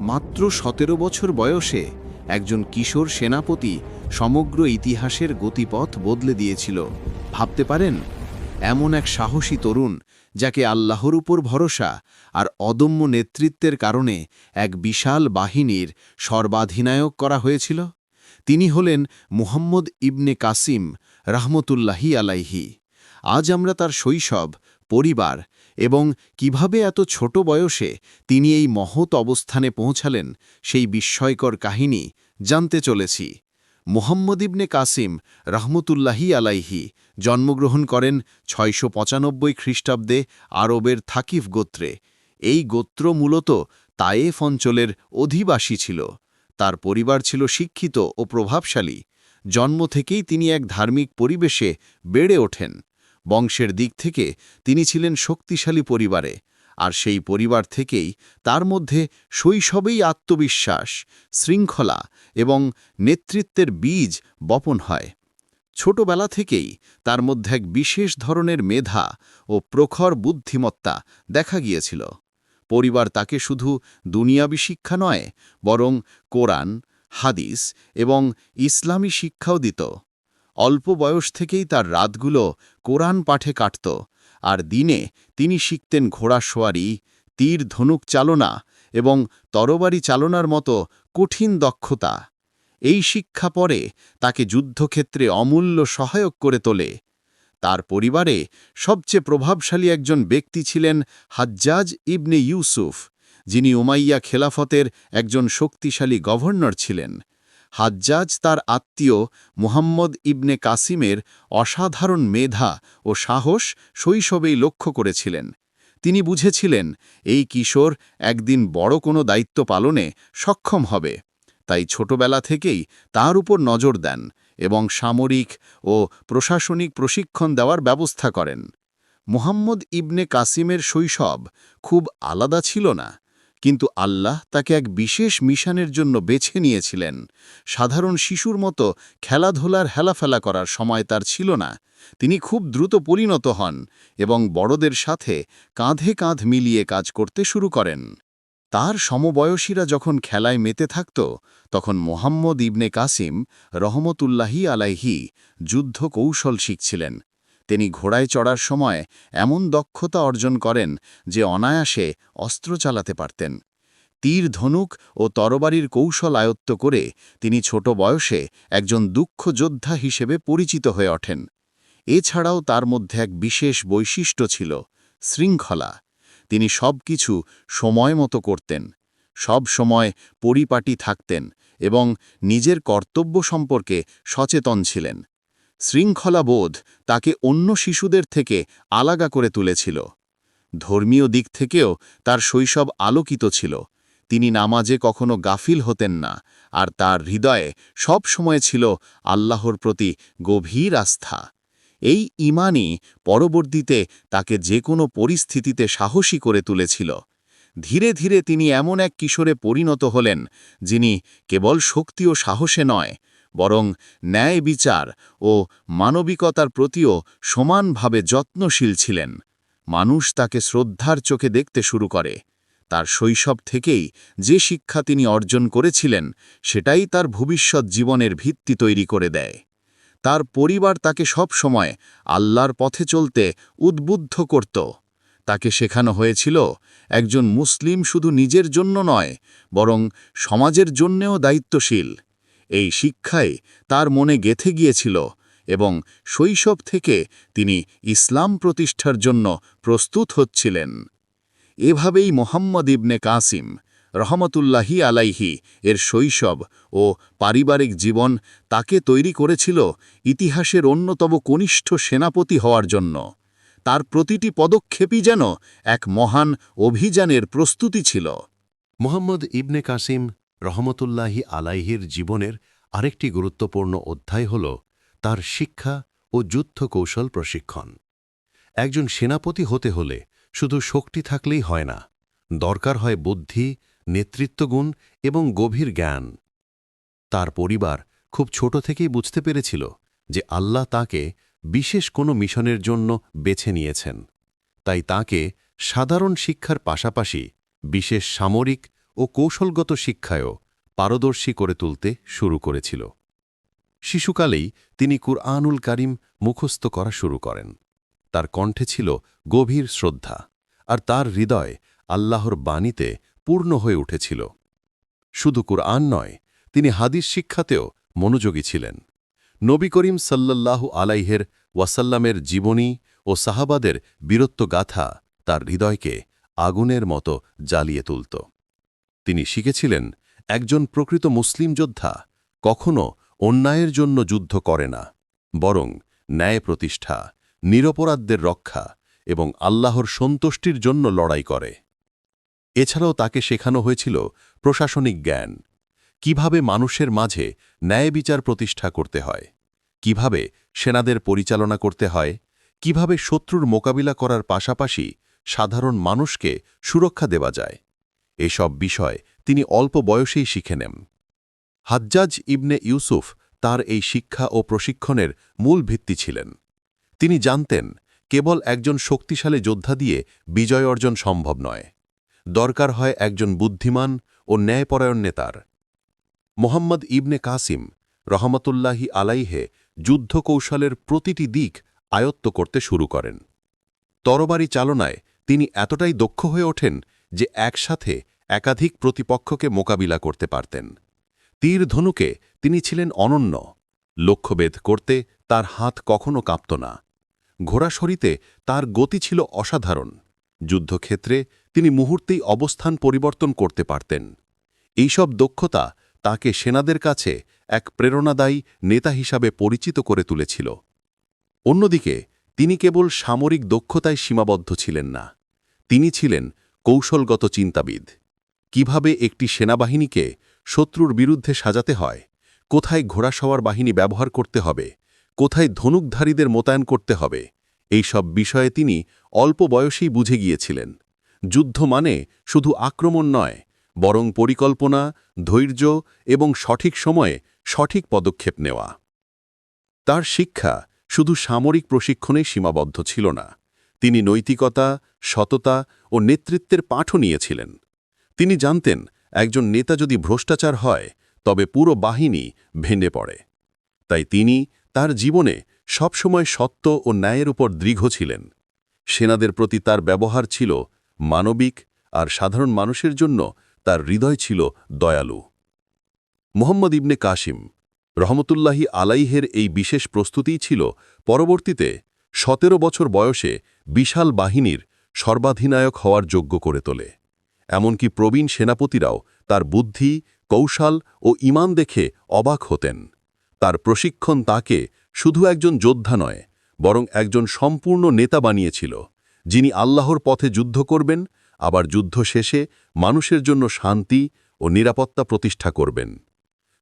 মাত্র সতেরো বছর বয়সে একজন কিশোর সেনাপতি সমগ্র ইতিহাসের গতিপথ বদলে দিয়েছিল। ভাবতে পারেন, এমন এক সাহসী তরুণ যাকে আল্লাহর উপর ভরসা আর অদম্য নেতৃত্বের কারণে এক বিশাল বাহিনীর সর্বাধিনায়ক করা হয়েছিল। তিনি হলেন মুহাম্মদ ইবনে কাসিম রাহমতুল্লাহি আলাইহি। আজ আমরা তার শৈশব, পরিবার এবং কীভাবে এত ছোট বয়সে তিনি এই মহৎ অবস্থানে পৌঁছালেন সেই বিস্ময়কর কাহিনী জানতে চলেছি। মুহাম্মদ ইবনে কাসিম রহমতুল্লাহি আলাইহি জন্মগ্রহণ করেন ছয়শো পঁচানব্বই খ্রিস্টাব্দে আরবের থাকিফ গোত্রে। এই গোত্র মূলত তায়েফ অঞ্চলের অধিবাসী ছিল। তার পরিবার ছিল শিক্ষিত ও প্রভাবশালী। জন্ম থেকেই তিনি এক ধার্মিক পরিবেশে বেড়ে ওঠেন। বংশের দিক থেকে তিনি ছিলেন শক্তিশালী পরিবারে, আর সেই পরিবার থেকেই তার মধ্যে শৈশবেই আত্মবিশ্বাস, শৃঙ্খলা এবং নেতৃত্বের বীজ বপন হয়। ছোটবেলা থেকেই তার মধ্যে এক বিশেষ ধরনের মেধা ও প্রখর বুদ্ধিমত্তা দেখা গিয়েছিল। পরিবার তাকে শুধু দুনিয়াবি শিক্ষা নয়, বরং কোরআন, হাদিস এবং ইসলামী শিক্ষাও দিত। অল্প বয়স থেকেই তার রাতগুলো কোরআন পাঠে কাটত, আর দিনে তিনি শিখতেন ঘোড়াসোয়ারি তীর ধনুক চালনা এবং তরবারি চালনার মতো কঠিন দক্ষতা। এই শিক্ষা পরে তাকে যুদ্ধক্ষেত্রে অমূল্য সহায়ক করে তোলে। তার পরিবারে সবচেয়ে প্রভাবশালী একজন ব্যক্তি ছিলেন হাজ্জাজ ইবনে ইউসুফ, যিনি উমাইয়া খেলাফতের একজন শক্তিশালী গভর্নর ছিলেন। হাজ্জাজ তার আত্মীয় মুহাম্মদ ইবনে কাসিমের অসাধারণ মেধা ও সাহস শৈশবেই লক্ষ্য করেছিলেন। তিনি বুঝেছিলেন, এই কিশোর একদিন বড় কোনো দায়িত্ব পালনে সক্ষম হবে। তাই ছোটবেলা থেকেই তার উপর নজর দেন এবং সামরিক ও প্রশাসনিক প্রশিক্ষণ দেওয়ার ব্যবস্থা করেন। মুহাম্মদ ইবনে কাসিমের শৈশব খুব আলাদা ছিল না। কিন্তু আল্লাহ তাকে এক বিশেষ মিশনের জন্য বেছে নিয়েছিলেন। সাধারণ শিশুর মতো খেলাধুলার হেলাফেলা করার সময় তার ছিল না। তিনি খুব দ্রুত পরিণত হন এবং বড়দের সাথে কাঁধে কাঁধ মিলিয়ে কাজ করতে শুরু করেন। তার সমবয়সীরা যখন খেলায় মেতে থাকত, তখন মোহাম্মদ ইবনে কাসিম রহমতুল্লাহি আলাইহি যুদ্ধ কৌশল শিখছিলেন। তিনি ঘোড়ায় চড়ার সময় এমন দক্ষতা অর্জন করেন যে অনায়াসে অস্ত্র চালাতে পারতেন। তীর ধনুক ও তরবারির কৌশল আয়ত্ত করে তিনি ছোট বয়সে একজন দুঃখ যোদ্ধা হিসেবে পরিচিত হয়ে ওঠেন। এছাড়াও তার মধ্যে এক বিশেষ বৈশিষ্ট্য ছিল, শৃঙ্খলা। তিনি সব কিছু সময় মতো করতেন, সব সময় পরিপাটি থাকতেন এবং নিজের কর্তব্য সম্পর্কে সচেতন ছিলেন। শৃঙ্খলাবোধ তাকে অন্য শিশুদের থেকে আলাগা করে তুলেছিল। ধর্মীয় দিক থেকেও তার শৈশব আলোকিত ছিল। তিনি নামাজে কখনো গাফিল হতেন না, আর তার হৃদয়ে সব সময় ছিল আল্লাহর প্রতি গভীর আস্থা। এই ইমানই পরবর্তীতে তাকে যে কোনো পরিস্থিতিতে সাহসী করে তুলেছিল। ধীরে ধীরে তিনি এমন এক কিশোরে পরিণত হলেন, যিনি কেবল শক্তি ও সাহসে নয় বরং ন্যায় বিচার ও মানবিকতার প্রতিও সমানভাবে যত্নশীল ছিলেন। মানুষ তাকে শ্রদ্ধার চোখে দেখতে শুরু করে। তার শৈশব থেকেই যে শিক্ষা তিনি অর্জন করেছিলেন, সেটাই তার ভবিষ্যৎ জীবনের ভিত্তি তৈরি করে দেয়। তার পরিবার তাকে সব সময় আল্লাহর পথে চলতে উদ্বুদ্ধ করত। তাকে শেখানো হয়েছিল, একজন মুসলিম শুধু নিজের জন্য নয়, বরং সমাজের জন্যেও দায়িত্বশীল। এই শিক্ষায় তার মনে গেথে গিয়েছিল এবং শৈশব থেকে তিনি ইসলাম প্রতিষ্ঠার জন্য প্রস্তুত হচ্ছিলেন। এভাবেই মোহাম্মদ ইবনে কাসিম রহমতুল্লাহি আলাইহি এর শৈশব ও পারিবারিক জীবন তাকে তৈরি করেছিল ইতিহাসের অন্যতম কনিষ্ঠ সেনাপতি হওয়ার জন্য। তার প্রতিটি পদক্ষেপই যেন এক মহান অভিযানের প্রস্তুতি ছিল। মোহাম্মদ ইবনে কাসিম রহমতুল্লাহি আলাইহির জীবনের আরেকটি গুরুত্বপূর্ণ অধ্যায় হল তার শিক্ষা ও যুদ্ধ কৌশল প্রশিক্ষণ। একজন সেনাপতি হতে হলে শুধু শক্তি থাকলেই হয় না, দরকার হয় বুদ্ধি, নেতৃত্বগুণ এবং গভীর জ্ঞান। তার পরিবার খুব ছোট থেকেই বুঝতে পেরেছিল যে আল্লাহ তাকে বিশেষ কোনো মিশনের জন্য বেছে নিয়েছেন। তাই তাকে সাধারণ শিক্ষার পাশাপাশি বিশেষ সামরিক ও কৌশলগত শিক্ষায়ও পারদর্শী করে তুলতে শুরু করেছিল। শিশুকালেই তিনি কুরআনুল কারিম মুখস্থ করা শুরু করেন। তার কণ্ঠে ছিল গভীর শ্রদ্ধা আর তার হৃদয় আল্লাহর বাণীতে পূর্ণ হয়ে উঠেছিল। শুধু কুরআন নয়, তিনি হাদিস শিক্ষাতেও মনোযোগী ছিলেন। নবী করিম সাল্লাল্লাহু আলাইহের ওয়াসাল্লামের জীবনী ও সাহাবাদের বীরত্ব গাথা তার হৃদয়কে আগুনের মতো জ্বালিয়ে তুলত। তিনি শিখেছিলেন, একজন প্রকৃত মুসলিম যোদ্ধা কখনও অন্যায়ের জন্য যুদ্ধ করে না, বরং ন্যায় প্রতিষ্ঠা, নিরপরাধদের রক্ষা এবং আল্লাহর সন্তুষ্টির জন্য লড়াই করে। এছাড়াও তাকে শেখানো হয়েছিল প্রশাসনিক জ্ঞান, কীভাবে মানুষের মাঝে ন্যায় বিচার প্রতিষ্ঠা করতে হয়, কীভাবে সেনাদের পরিচালনা করতে হয়, কীভাবে শত্রুর মোকাবিলা করার পাশাপাশি সাধারণ মানুষকে সুরক্ষা দেওয়া যায়। এসব বিষয় তিনি অল্প বয়সেই শিখে নেন। হাজ্জাজ ইবনে ইউসুফ তার এই শিক্ষা ও প্রশিক্ষণের মূল ভিত্তি ছিলেন। তিনি জানতেন, কেবল একজন শক্তিশালী যোদ্ধা দিয়ে বিজয় অর্জন সম্ভব নয়। দরকার হয় একজন বুদ্ধিমান ও ন্যায়পরায়ণ নেতার। মোহাম্মদ ইবনে কাসিম রহমতুল্লাহি আলাইহে যুদ্ধ কৌশলের প্রতিটি দিক আয়ত্ত করতে শুরু করেন। তরবারি চালনায় তিনি এতটাই দক্ষ হয়ে ওঠেন যে একসাথে একাধিক প্রতিপক্ষকে মোকাবিলা করতে পারতেন। তীর ধনুকে তিনি ছিলেন অনন্য। লক্ষ্যভেদ করতে তার হাত কখনো কাঁপত না। ঘোড়াশরিতে তার গতি ছিল অসাধারণ। যুদ্ধক্ষেত্রে তিনি মুহূর্তেই অবস্থান পরিবর্তন করতে পারতেন। এইসব দক্ষতা তাকে সেনাদের কাছে এক প্রেরণাদায়ী নেতা হিসাবে পরিচিত করে তুলেছিল। অন্যদিকে তিনি কেবল সামরিক দক্ষতায় সীমাবদ্ধ ছিলেন না। তিনি ছিলেন কৌশলগত চিন্তাবিদ। কীভাবে একটি সেনাবাহিনীকে শত্রুর বিরুদ্ধে সাজাতে হয়? কোথায় ঘোড়াসওয়ার বাহিনী ব্যবহার করতে হবে? কোথায় ধনুকধারীদের মোতায়েন করতে হবে? এই সব বিষয়ে তিনি অল্প বয়সেই বুঝে গিয়েছিলেন। যুদ্ধ মানে শুধু আক্রমণ নয়, বরং পরিকল্পনা, ধৈর্য এবং সঠিক সময়ে সঠিক পদক্ষেপ নেওয়া। তার শিক্ষা শুধু সামরিক প্রশিক্ষণেই সীমাবদ্ধ ছিল না। তিনি নৈতিকতা সততা ও নেতৃত্বের পাঠও নিয়েছিলেন। তিনি জানতেন, একজন নেতা যদি ভ্রষ্টাচার হয়, তবে পুরো বাহিনী ভেঙে পড়ে। তাই তিনি তার জীবনে সবসময় সত্য ও ন্যায়ের উপর দৃঢ় ছিলেন। সেনাদের প্রতি তার ব্যবহার ছিল মানবিক আর সাধারণ মানুষের জন্য তার হৃদয় ছিল দয়ালু। মোহাম্মদ ইবনে কাশিম রহমতুল্লাহি আলাইহের এই বিশেষ প্রস্তুতিই ছিল পরবর্তীতে সতেরো বছর বয়সে বিশাল বাহিনীর সর্বাধিনায়ক হওয়ার যোগ্য করে তোলে। এমনকি প্রবীণ সেনাপতিরাও তার বুদ্ধি, কৌশল ও ইমান দেখে অবাক হতেন। তার প্রশিক্ষণ তাকে শুধু একজন যোদ্ধা নয়, বরং একজন সম্পূর্ণ নেতা বানিয়েছিল, যিনি আল্লাহর পথে যুদ্ধ করবেন, আবার যুদ্ধ শেষে মানুষের জন্য শান্তি ও নিরাপত্তা প্রতিষ্ঠা করবেন।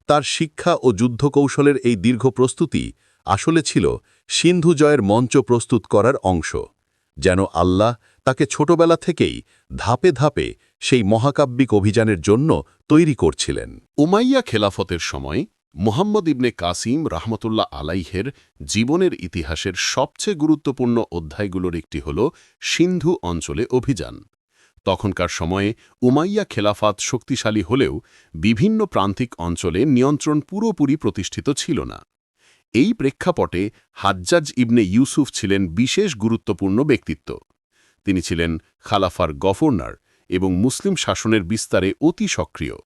তার শিক্ষা ও যুদ্ধ কৌশলের এই দীর্ঘ প্রস্তুতি আসলে ছিল সিন্ধু জয়ের মঞ্চ প্রস্তুত করার অংশ, যেন আল্লাহ তাকে ছোটবেলা থেকেই ধাপে ধাপে সেই মহাকাব্যিক অভিযানের জন্য তৈরি করছিলেন। উমাইয়া খেলাফতের সময় মোহাম্মদ ইবনে কাসিম রাহমতুল্লাহ আলাইহের জীবনের ইতিহাসের সবচেয়ে গুরুত্বপূর্ণ অধ্যায়গুলোর একটি হল সিন্ধু অঞ্চলে অভিযান। তখনকার সময়ে উমাইয়া খেলাফাত শক্তিশালী হলেও বিভিন্ন প্রান্তিক অঞ্চলে নিয়ন্ত্রণ পুরোপুরি প্রতিষ্ঠিত ছিল না। এই প্রেক্ষাপটে হাজ্জাজ ইবনে ইউসুফ ছিলেন বিশেষ গুরুত্বপূর্ণ ব্যক্তিত্ব। তিনি ছিলেন খালাফার গভর্নর এবং মুসলিম শাসনের বিস্তারে অতি সক্রিয়।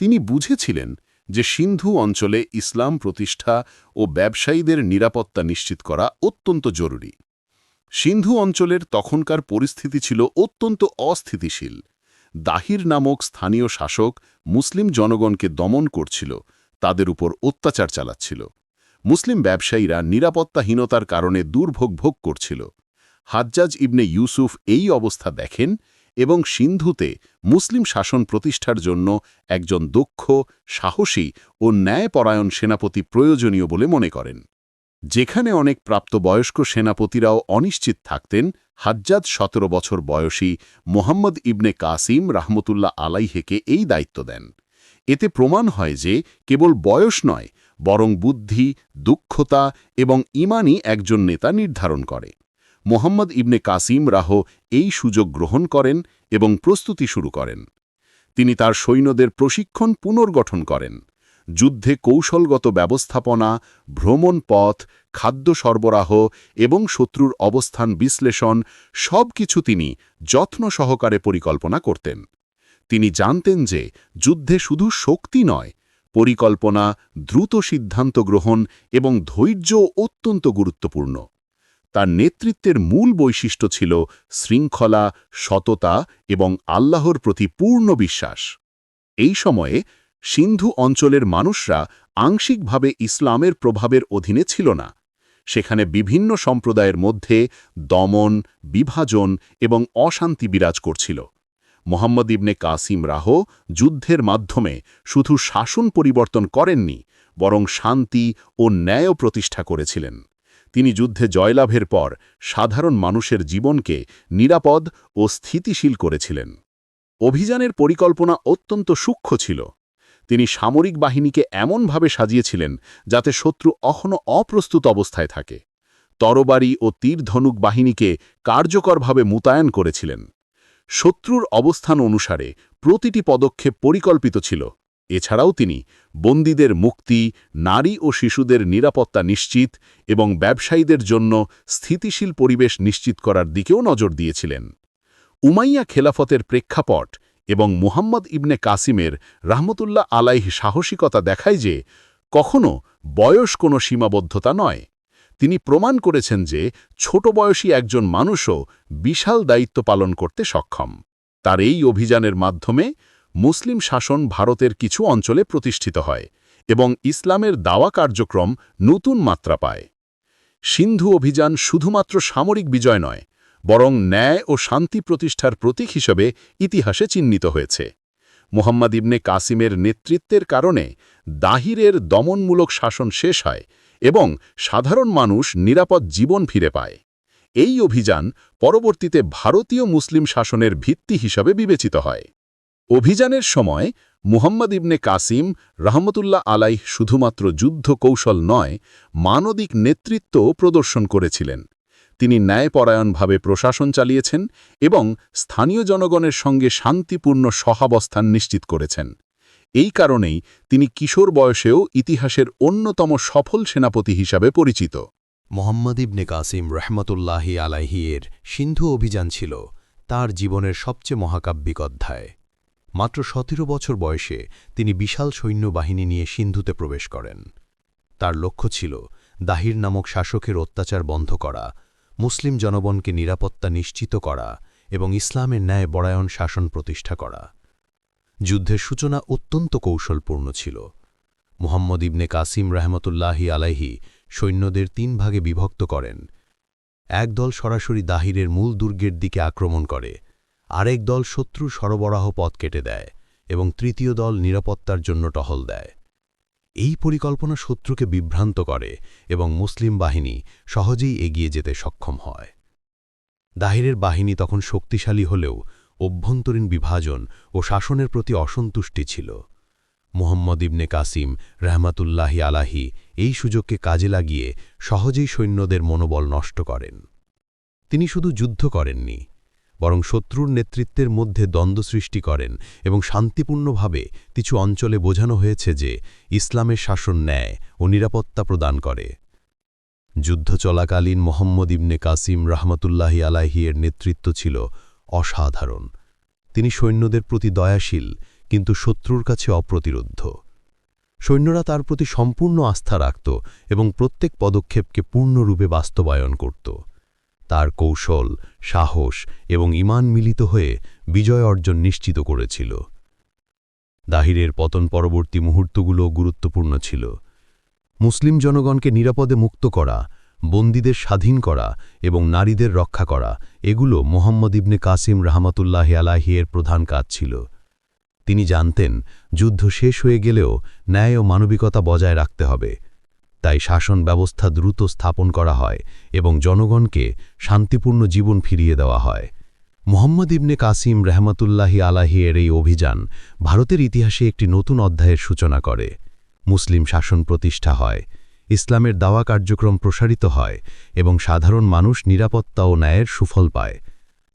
তিনি বুঝেছিলেন যে সিন্ধু অঞ্চলে ইসলাম প্রতিষ্ঠা ও ব্যবসায়ীদের নিরাপত্তা নিশ্চিত করা অত্যন্ত জরুরি। সিন্ধু অঞ্চলের তখনকার পরিস্থিতি ছিল অত্যন্ত অস্থিতিশীল। দাহির নামক স্থানীয় শাসক মুসলিম জনগণকে দমন করছিল, তাদের উপর অত্যাচার চালাচ্ছিল। মুসলিম ব্যবসায়ীরা নিরাপত্তাহীনতার কারণে দুর্ভোগ ভোগ করছিল। হাজ্জাজ ইবনে ইউসুফ এই অবস্থা দেখেন এবং সিন্ধুতে মুসলিম শাসন প্রতিষ্ঠার জন্য একজন দক্ষ, সাহসী ও ন্যায়পরায়ণ সেনাপতি প্রয়োজনীয় বলে মনে করেন। যেখানে অনেক প্রাপ্তবয়স্ক সেনাপতিরাও অনিশ্চিত থাকতেন হাজ্জাদ সতেরো বছর বয়সী মোহাম্মদ ইবনে কাসিম রাহমতুল্লাহ আলাইহেকে এই দায়িত্ব দেন। এতে প্রমাণ হয় যে কেবল বয়স নয়, বরং বুদ্ধি দুঃখতা এবং ইমানই একজন নেতা নির্ধারণ করে। মোহাম্মদ ইবনে কাসিম রাহ এই সুযোগ গ্রহণ করেন এবং প্রস্তুতি শুরু করেন। তিনি তার সৈন্যদের প্রশিক্ষণ পুনর্গঠন করেন। যুদ্ধে কৌশলগত ব্যবস্থাপনা, ভ্রমণ পথ, খাদ্য সরবরাহ এবং শত্রুর অবস্থান বিশ্লেষণ সব কিছু তিনি যত্ন সহকারে পরিকল্পনা করতেন। তিনি জানতেন যে যুদ্ধে শুধু শক্তি নয়, পরিকল্পনা, দ্রুত সিদ্ধান্ত গ্রহণ এবং ধৈর্য অত্যন্ত গুরুত্বপূর্ণ। তার নেতৃত্বের মূল বৈশিষ্ট্য ছিল শৃঙ্খলা, সততা এবং আল্লাহর প্রতি পূর্ণ বিশ্বাস। এই সময়ে সিন্ধু অঞ্চলের মানুষরা আংশিকভাবে ইসলামের প্রভাবের অধীনে ছিল না। সেখানে বিভিন্ন সম্প্রদায়ের মধ্যে দমন, বিভাজন এবং অশান্তি বিরাজ করছিল। মোহাম্মদ ইবনে কাসিম রাহ যুদ্ধের মাধ্যমে শুধু শাসন পরিবর্তন করেননি, বরং শান্তি ও ন্যায় প্রতিষ্ঠা করেছিলেন। তিনি যুদ্ধে জয়লাভের পর সাধারণ মানুষের জীবনকে নিরাপদ ও স্থিতিশীল করেছিলেন। অভিযানের পরিকল্পনা অত্যন্ত সূক্ষ্ম ছিল। তিনি সামরিক বাহিনীকে এমনভাবে সাজিয়েছিলেন যাতে শত্রু অখনও অপ্রস্তুত অবস্থায় থাকে। তরবারি ও তীরধনুক বাহিনীকে কার্যকরভাবে মোতায়েন করেছিলেন। শত্রুর অবস্থান অনুসারে প্রতিটি পদক্ষেপ পরিকল্পিত ছিল। এছাড়াও তিনি বন্দীদের মুক্তি, নারী ও শিশুদের নিরাপত্তা নিশ্চিত এবং ব্যবসায়ীদের জন্য স্থিতিশীল পরিবেশ নিশ্চিত করার দিকেও নজর দিয়েছিলেন। উমাইয়া খেলাফতের প্রেক্ষাপট এবং মুহাম্মদ ইবনে কাসিমের রাহমতুল্লাহ আলাইহ সাহসিকতা দেখায় যে কখনও বয়স কোনো সীমাবদ্ধতা নয়। তিনি প্রমাণ করেছেন যে ছোট বয়সী একজন মানুষও বিশাল দায়িত্ব পালন করতে সক্ষম। তার এই অভিযানের মাধ্যমে মুসলিম শাসন ভারতের কিছু অঞ্চলে প্রতিষ্ঠিত হয় এবং ইসলামের দাওয়া কার্যক্রম নতুন মাত্রা পায়। সিন্ধু অভিযান শুধুমাত্র সামরিক বিজয় নয়, বরং ন্যায় ও শান্তি প্রতিষ্ঠার প্রতীক হিসেবে ইতিহাসে চিহ্নিত হয়েছে। মোহাম্মদ ইবনে কাসিমের নেতৃত্বের কারণে দাহিরের দমনমূলক শাসন শেষ হয় এবং সাধারণ মানুষ নিরাপদ জীবন ফিরে পায়। এই অভিযান পরবর্তীতে ভারতীয় মুসলিম শাসনের ভিত্তি হিসাবে বিবেচিত হয়। অভিযানের সময় মুহাম্মদ ইবনে কাসিম রহমতুল্লাহ আলাইহ শুধুমাত্র যুদ্ধ কৌশল নয়, মানবিক নেতৃত্বও প্রদর্শন করেছিলেন। তিনি ন্যায়পরায়ণভাবে প্রশাসন চালিয়েছেন এবং স্থানীয় জনগণের সঙ্গে শান্তিপূর্ণ সহাবস্থান নিশ্চিত করেছেন। এই কারণেই তিনি কিশোর বয়সেও ইতিহাসের অন্যতম সফল সেনাপতি হিসাবে পরিচিত। মোহাম্মদ ইবনে কাসিম রহমতুল্লাহি আলাইহিয়ের সিন্ধু অভিযান ছিল তার জীবনের সবচেয়ে মহাকাব্যিক অধ্যায়। মাত্র সতেরো বছর বয়সে তিনি বিশাল সৈন্যবাহিনী নিয়ে সিন্ধুতে প্রবেশ করেন। তার লক্ষ্য ছিল দাহির নামক শাসকের অত্যাচার বন্ধ করা, মুসলিম জনগণকে নিরাপত্তা নিশ্চিত করা এবং ইসলামের ন্যায় বড়ায়ন শাসন প্রতিষ্ঠা করা। যুদ্ধের সূচনা অত্যন্ত কৌশলপূর্ণ ছিল। মুহাম্মদ ইবনে কাসিম রহমতুল্লাহি আলাইহি সৈন্যদের তিন ভাগে বিভক্ত করেন। এক দল সরাসরি দাহিরের মূল দুর্গের দিকে আক্রমণ করে আরেক দল শত্রু সরবরাহ পথ কেটে দেয় এবং তৃতীয় দল নিরাপত্তার জন্য টহল দেয়। এই পরিকল্পনা শত্রুকে বিভ্রান্ত করে এবং মুসলিম বাহিনী সহজেই এগিয়ে যেতে সক্ষম হয়। দাহিরের বাহিনী তখন শক্তিশালী হলেও অভ্যন্তরীণ বিভাজন ও শাসনের প্রতি অসন্তুষ্টি ছিল। মোহাম্মদ ইবনে কাসিম রহমাতুল্লাহি আলাহি এই সুযোগকে কাজে লাগিয়ে সহজেই সৈন্যদের মনোবল নষ্ট করেন। তিনি শুধু যুদ্ধ করেননি বরং শত্রুর নেতৃত্বের মধ্যে দ্বন্দ্ব সৃষ্টি করেন এবং শান্তিপূর্ণভাবে কিছু অঞ্চলে বোঝানো হয়েছে যে ইসলামের শাসন ন্যায় ও নিরাপত্তা প্রদান করে। যুদ্ধ চলাকালীন মোহাম্মদ ইবনে কাসিম রহমতুল্লাহি আলাহিয়ের নেতৃত্ব ছিল অসাধারণ। তিনি সৈন্যদের প্রতি দয়াশীল, কিন্তু শত্রুর কাছে অপ্রতিরোধ্য। সৈন্যরা তার প্রতি সম্পূর্ণ আস্থা রাখত এবং প্রত্যেক পদক্ষেপকে পূর্ণরূপে বাস্তবায়ন করত। তার কৌশল, সাহস এবং ইমান মিলিত হয়ে বিজয় অর্জন নিশ্চিত করেছিল। দাহিরের পতন পরবর্তী মুহূর্তগুলো গুরুত্বপূর্ণ ছিল। মুসলিম জনগণকে নিরাপদে মুক্ত করা, বন্দীদের স্বাধীন করা এবং নারীদের রক্ষা করা, এগুলো মোহাম্মদ ইবনে কাসিম রহমতুল্লাহ আলাহিয়ের প্রধান কাজ ছিল। তিনি জানতেন, যুদ্ধ শেষ হয়ে গেলেও ন্যায় ও মানবিকতা বজায় রাখতে হবে। তাই শাসন ব্যবস্থা দ্রুত স্থাপন করা হয় এবং জনগণকে শান্তিপূর্ণ জীবন ফিরিয়ে দেওয়া হয়। মোহাম্মদ ইবনে কাসিম রহমতুল্লাহি আলাহিয়ের এই অভিযান ভারতের ইতিহাসে একটি নতুন অধ্যায়ের সূচনা করে। মুসলিম শাসন প্রতিষ্ঠা হয়, ইসলামের দাওয়া কার্যক্রম প্রসারিত হয় এবং সাধারণ মানুষ নিরাপত্তা ও ন্যায়ের সুফল পায়।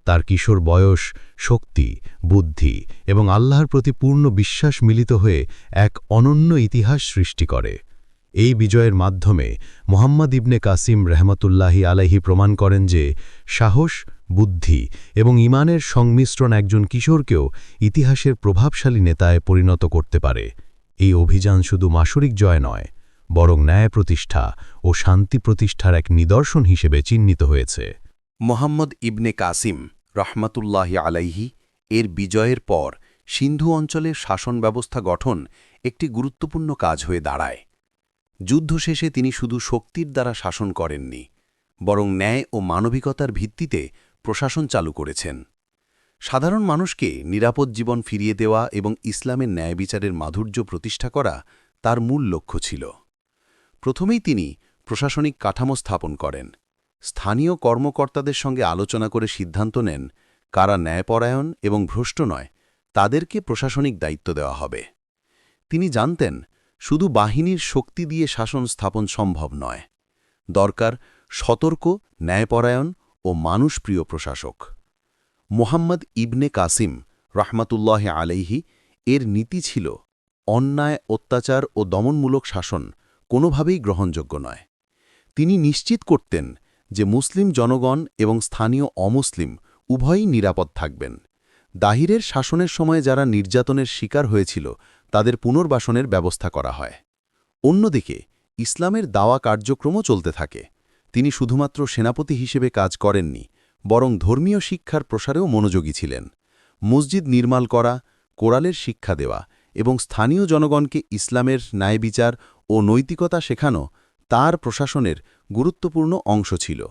তার কিশোর বয়স, শক্তি, বুদ্ধি এবং আল্লাহর প্রতি পূর্ণ বিশ্বাস মিলিত হয়ে এক অনন্য ইতিহাস সৃষ্টি করে। এই বিজয়ের মাধ্যমে মোহাম্মদ ইবনে কাসিম রহমতুল্লাহি আলাইহি প্রমাণ করেন যে সাহস, বুদ্ধি এবং ইমানের সংমিশ্রণ একজন কিশোরকেও ইতিহাসের প্রভাবশালী নেতায় পরিণত করতে পারে। এই অভিযান শুধু মাসরিক জয় নয়, বরং ন্যায় প্রতিষ্ঠা ও শান্তি প্রতিষ্ঠার এক নিদর্শন হিসেবে চিহ্নিত হয়েছে। মোহাম্মদ ইবনে কাসিম রহমাতুল্লাহ আলাইহি এর বিজয়ের পর সিন্ধু অঞ্চলের শাসন ব্যবস্থা গঠন একটি গুরুত্বপূর্ণ কাজ হয়ে দাঁড়ায়। যুদ্ধ শেষে তিনি শুধু শক্তির দ্বারা শাসন করেননি, বরং ন্যায় ও মানবিকতার ভিত্তিতে প্রশাসন চালু করেছেন। সাধারণ মানুষকে নিরাপদ জীবন ফিরিয়ে দেওয়া এবং ইসলামের ন্যায় বিচারের মাধুর্য প্রতিষ্ঠা করা তার মূল লক্ষ্য ছিল। প্রথমেই তিনি প্রশাসনিক কাঠামো স্থাপন করেন। স্থানীয় কর্মকর্তাদের সঙ্গে আলোচনা করে সিদ্ধান্ত নেন, কারা ন্যায়পরায়ণ এবং ভ্রষ্ট নয়, তাদেরকে প্রশাসনিক দায়িত্ব দেওয়া হবে। তিনি জানতেন শুধু বাহিনীর শক্তি দিয়ে শাসন স্থাপন সম্ভব নয়। দরকার সতর্ক, ন্যায়পরায়ণ ও মানুষপ্রিয় প্রশাসক। মোহাম্মদ ইবনে কাসিম রহমাতুল্লাহ আলাইহি এর নীতি ছিল, অন্যায়, অত্যাচার ও দমনমূলক শাসন কোনোভাবেই গ্রহণযোগ্য নয়। তিনি নিশ্চিত করতেন যে মুসলিম জনগণ এবং স্থানীয় অমুসলিম উভয়ই নিরাপদ থাকবেন। দাহিরের শাসনের সময় যারা নির্যাতনের শিকার হয়েছিল, তাদের পুনর্বাসনের ব্যবস্থা করা হয়। অন্যদিকে, ইসলামের দাওয়া কার্যক্রমও চলতে থাকে। তিনি শুধুমাত্র সেনাপতি হিসেবে কাজ করেননি, বরং ধর্মীয় শিক্ষার প্রসারেও মনোযোগী ছিলেন। মসজিদ নির্মাল করা কোরালের শিক্ষা দেওয়া এবং স্থানীয় জনগণকে ইসলামের ন্যায়বিচার ও নৈতিকতা শেখানো তার প্রশাসনের গুরুত্বপূর্ণ অংশ ছিল।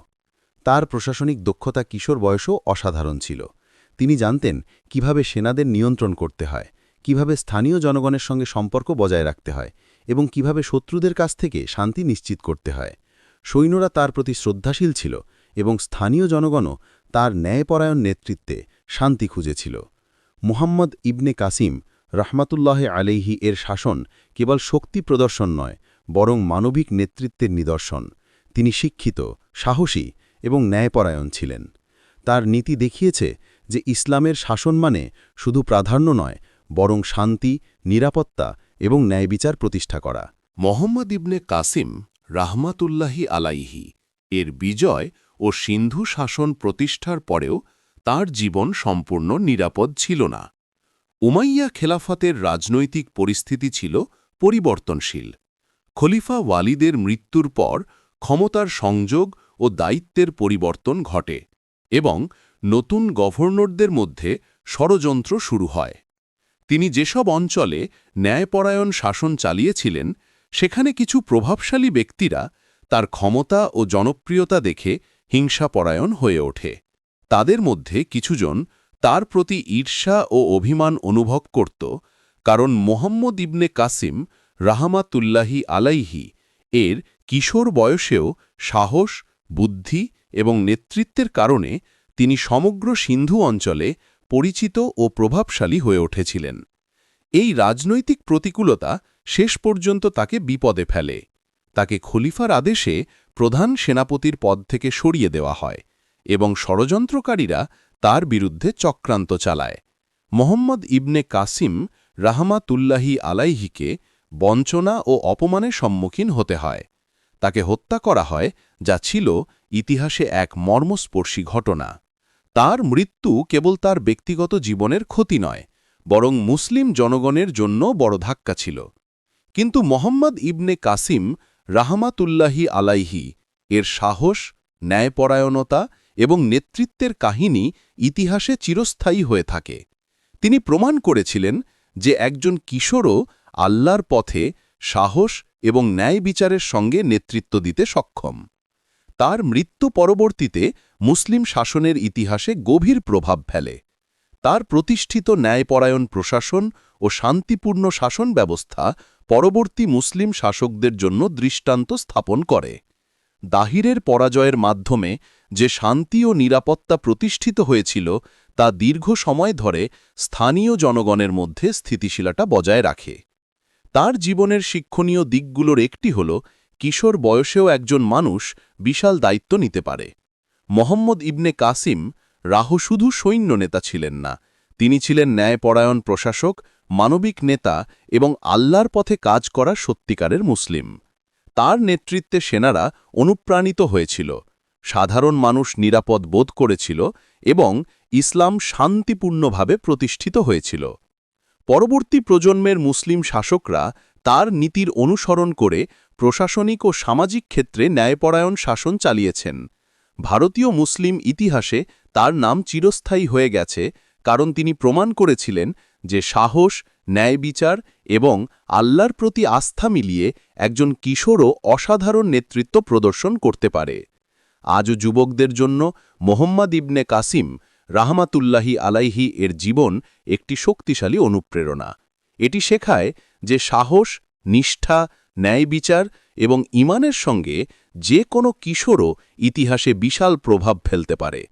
তার প্রশাসনিক দক্ষতা কিশোর বয়সও অসাধারণ ছিল। তিনি জানতেন কীভাবে সেনাদের নিয়ন্ত্রণ করতে হয়, কীভাবে স্থানীয় জনগণের সঙ্গে সম্পর্ক বজায় রাখতে হয় এবং কীভাবে শত্রুদের কাছ থেকে শান্তি নিশ্চিত করতে হয়। সৈন্যরা তার প্রতি শ্রদ্ধাশীল ছিল এবং স্থানীয় জনগণও তার ন্যায়পরায়ণ নেতৃত্বে শান্তি খুঁজেছিল। মুহাম্মদ ইবনে কাসিম রহমাতুল্লাহ আলাইহি এর শাসন কেবল শক্তি প্রদর্শন নয়, বরং মানবিক নেতৃত্বের নিদর্শন। তিনি শিক্ষিত, সাহসী এবং ন্যায়পরায়ণ ছিলেন। তার নীতি দেখিয়েছে যে ইসলামের শাসন মানে শুধু প্রাধান্য নয়, বরং শান্তি, নিরাপত্তা এবং ন্যায়বিচার প্রতিষ্ঠা করা। মোহাম্মদ ইবনে কাসিম রাহমাতুল্লাহি আলাইহি এর বিজয় ও সিন্ধু শাসন প্রতিষ্ঠার পরেও তার জীবন সম্পূর্ণ নিরাপদ ছিল না। উমাইয়া খেলাফতের রাজনৈতিক পরিস্থিতি ছিল পরিবর্তনশীল। খলিফা ওয়ালিদের মৃত্যুর পর ক্ষমতার সংযোগ ও দায়িত্বের পরিবর্তন ঘটে এবং নতুন গভর্নরদের মধ্যে ষড়যন্ত্র শুরু হয়। তিনি যেসব অঞ্চলে ন্যায়পরায়ণ শাসন চালিয়েছিলেন, সেখানে কিছু প্রভাবশালী ব্যক্তিরা তার ক্ষমতা ও জনপ্রিয়তা দেখে হিংসাপরায়ণ হয়ে ওঠে। তাদের মধ্যে কিছুজন তার প্রতি ঈর্ষা ও অভিমান অনুভব করত, কারণ মোহাম্মদ ইবনে কাসিম রাহামাতুল্লাহি আলাইহি এর কিশোর বয়সেও সাহস, বুদ্ধি এবং নেতৃত্বের কারণে তিনি সমগ্র সিন্ধু অঞ্চলে পরিচিত ও প্রভাবশালী হয়ে উঠেছিলেন। এই রাজনৈতিক প্রতিকূলতা শেষ পর্যন্ত তাকে বিপদে ফেলে। তাকে খলিফার আদেশে প্রধান সেনাপতির পদ থেকে সরিয়ে দেওয়া হয় এবং ষড়যন্ত্রকারীরা তার বিরুদ্ধে চক্রান্ত চালায়। মোহাম্মদ ইবনে কাসিম রাহমাতুল্লাহি আলাইহিকে বঞ্চনা ও অপমানের সম্মুখীন হতে হয়। তাকে হত্যা করা হয়, যা ছিল ইতিহাসে এক মর্মস্পর্শী ঘটনা। তার মৃত্যু কেবল তার ব্যক্তিগত জীবনের ক্ষতি নয়, বরং মুসলিম জনগণের জন্য বড় ধাক্কা ছিল। কিন্তু মোহাম্মদ ইবনে কাসিম রাহমাতুল্লাহি আলাইহি এর সাহস, ন্যায়পরায়ণতা এবং নেতৃত্বের কাহিনী ইতিহাসে চিরস্থায়ী হয়ে থাকে। তিনি প্রমাণ করেছিলেন যে একজন কিশোরও আল্লাহর পথে সাহস এবং ন্যায় বিচারের সঙ্গে নেতৃত্ব দিতে সক্ষম। তার মৃত্যু পরবর্তীতে মুসলিম শাসনের ইতিহাসে গভীর প্রভাব ফেলে। তার প্রতিষ্ঠিত ন্যায়পরায়ণ প্রশাসন ও শান্তিপূর্ণ শাসন ব্যবস্থা পরবর্তী মুসলিম শাসকদের জন্য দৃষ্টান্ত স্থাপন করে। দাহিরের পরাজয়ের মাধ্যমে যে শান্তি ও নিরাপত্তা প্রতিষ্ঠিত হয়েছিল, তা দীর্ঘ সময় ধরে স্থানীয় জনগণের মধ্যে স্থিতিশীলতা বজায় রাখে। তার জীবনের শিক্ষণীয় দিকগুলোর একটি হল কিশোর বয়সেও একজন মানুষ বিশাল দায়িত্ব নিতে পারে। মোহাম্মদ ইবনে কাসিম রাহ শুধু সৈন্য নেতা ছিলেন না, তিনি ছিলেন ন্যায়পরায়ণ প্রশাসক, মানবিক নেতা এবং আল্লাহর পথে কাজ করা সত্যিকারের মুসলিম। তার নেতৃত্বে সেনারা অনুপ্রাণিত হয়েছিল, সাধারণ মানুষ নিরাপদ বোধ করেছিল এবং ইসলাম শান্তিপূর্ণভাবে প্রতিষ্ঠিত হয়েছিল। পরবর্তী প্রজন্মের মুসলিম শাসকরা তার নীতির অনুসরণ করে প্রশাসনিক ও সামাজিক ক্ষেত্রে ন্যায়পরায়ণ শাসন চালিয়েছেন। ভারতীয় মুসলিম ইতিহাসে তার নাম চিরস্থায়ী হয়ে গেছে, কারণ তিনি প্রমাণ করেছিলেন যে সাহস, ন্যায় বিচার এবং আল্লাহর প্রতি আস্থা মিলিয়ে একজন কিশোরও অসাধারণ নেতৃত্ব প্রদর্শন করতে পারে। আজও যুবকদের জন্য মোহাম্মদ ইবনে কাসিম রাহমাতুল্লাহি আলাইহি এর জীবন একটি শক্তিশালী অনুপ্রেরণা। এটি শেখায় যে সাহস, নিষ্ঠা ন্যায় বিচার এবং ইমানের সঙ্গে যে কোনো কিশোরও ইতিহাসে বিশাল প্রভাব ফেলতে পারে।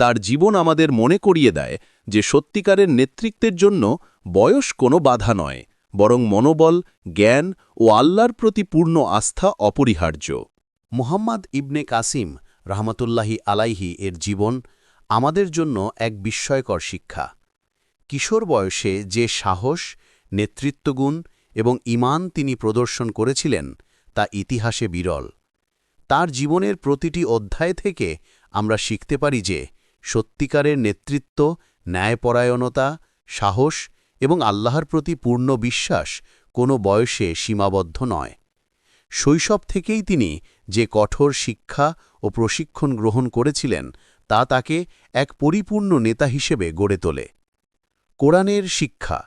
তার জীবন আমাদের মনে করিয়ে দেয় যে সত্যিকারের নেতৃত্বের জন্য বয়স কোনো বাধা নয়, বরং মনোবল, জ্ঞান ও আল্লাহর প্রতি পূর্ণ আস্থা অপরিহার্য। মুহাম্মদ ইবনে কাসিম রহমতুল্লাহি আলাইহি এর জীবন আমাদের জন্য এক বিস্ময়কর শিক্ষা। কিশোর বয়সে যে সাহস, নেতৃত্বগুণ এবং ইমান তিনি প্রদর্শন করেছিলেন, তা ইতিহাসে বিরল। তার জীবনের প্রতিটি অধ্যায় থেকে আমরা শিখতে পারি যে সত্যিকারের নেতৃত্ব, ন্যায়পরায়ণতা, সাহস এবং আল্লাহর প্রতি পূর্ণ বিশ্বাস কোনো বয়সে সীমাবদ্ধ নয়। শৈশব থেকেই তিনি যে কঠোর শিক্ষা ও প্রশিক্ষণ গ্রহণ করেছিলেন, তা তাকে এক পরিপূর্ণ নেতা হিসেবে গড়ে তোলে। কোরআনের শিক্ষা,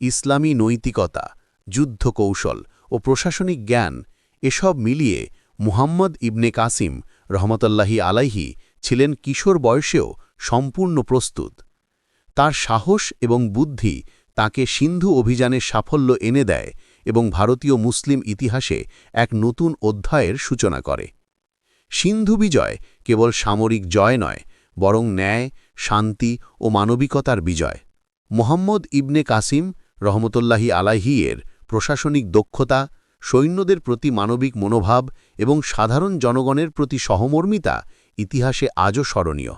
ইসলামী নৈতিকতা যুদ্ধ কৌশল ও প্রশাসনিক জ্ঞান এসব মিলিয়ে মুহাম্মদ ইবনে কাসিম রহমতাল্লাহি আলাইহি ছিলেন কিশোর বয়সেও সম্পূর্ণ প্রস্তুত। তার সাহস এবং বুদ্ধি তাকে সিন্ধু অভিযানের সাফল্য এনে দেয় এবং ভারতীয় মুসলিম ইতিহাসে এক নতুন অধ্যায়ের সূচনা করে। সিন্ধু বিজয় কেবল সামরিক জয় নয়, বরং ন্যায়, শান্তি ও মানবিকতার বিজয়। মোহাম্মদ ইবনে কাসিম রহমতুল্লাহি আলাহি এর প্রশাসনিক দক্ষতা, সৈন্যদের প্রতি মানবিক মনোভাব এবং সাধারণ জনগণের প্রতি সহমর্মিতা ইতিহাসে আজও স্মরণীয়।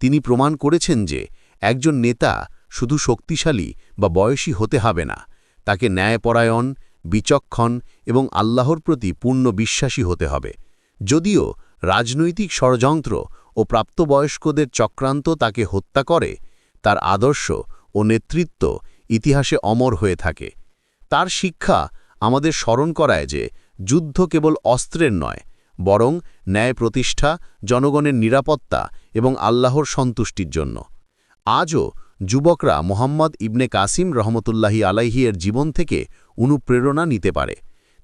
তিনি প্রমাণ করেছেন যে একজন নেতা শুধু শক্তিশালী বা বয়সী হতে হবে না, তাকে ন্যায়পরায়ণ, বিচক্ষণ এবং আল্লাহর প্রতি পূর্ণ বিশ্বাসী হতে হবে। যদিও রাজনৈতিক ষড়যন্ত্র ও প্রাপ্তবয়স্কদের চক্রান্ত তাকে হত্যা করে, তার আদর্শ ও নেতৃত্ব ইতিহাসে অমর হয়ে থাকে। তার শিক্ষা আমাদের স্মরণ করায় যে যুদ্ধ কেবল অস্ত্রের নয়, বরং ন্যায় প্রতিষ্ঠা, জনগণের নিরাপত্তা এবং আল্লাহর সন্তুষ্টির জন্য। আজও যুবকরা মোহাম্মদ ইবনে কাসিম রহমতুল্লাহি আলাইহি এর জীবন থেকে অনুপ্রেরণা নিতে পারে।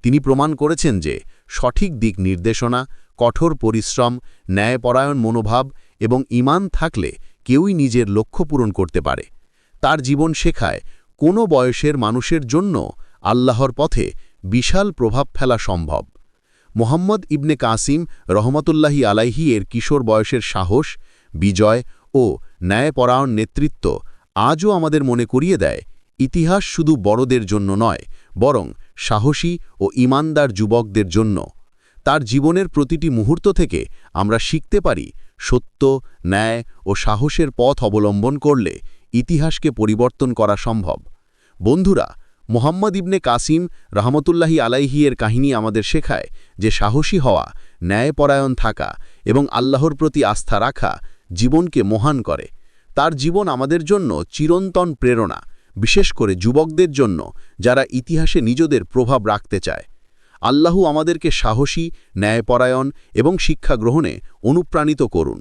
তিনি প্রমাণ করেছেন যে সঠিক দিক নির্দেশনা, কঠোর পরিশ্রম, ন্যায়পরায়ণ মনোভাব এবং ইমান থাকলে কেউই নিজের লক্ষ্য পূরণ করতে পারে। তার জীবন শেখায় কোনো বয়সের মানুষের জন্য আল্লাহর পথে বিশাল প্রভাব ফেলা সম্ভব। মোহাম্মদ ইবনে কাসিম রহমতুল্লাহি আলাইহি এর কিশোর বয়সের সাহস, বিজয় ও ন্যায়পরায়ণ নেতৃত্ব আজও আমাদের মনে করিয়ে দেয়, ইতিহাস শুধু বড়দের জন্য নয়, বরং সাহসী ও ইমানদার যুবকদের জন্য। তার জীবনের প্রতিটি মুহূর্ত থেকে আমরা শিখতে পারি সত্য, ন্যায় ও সাহসের পথ অবলম্বন করলে ইতিহাসকে পরিবর্তন করা সম্ভব। বন্ধুরা, মোহাম্মদ ইবনে কাসিম রহমতুল্লাহি আলাইহি এর কাহিনী আমাদের শেখায় যে সাহসী হওয়া, ন্যায়পরায়ণ থাকা এবং আল্লাহর প্রতি আস্থা রাখা জীবনকে মহান করে। তার জীবন আমাদের জন্য চিরন্তন প্রেরণা, বিশেষ করে যুবকদের জন্য, যারা ইতিহাসে নিজেদের প্রভাব রাখতে চায়। আল্লাহু আমাদেরকে সাহসী, ন্যায়পরায়ণ এবং শিক্ষা গ্রহণে অনুপ্রাণিত করুন।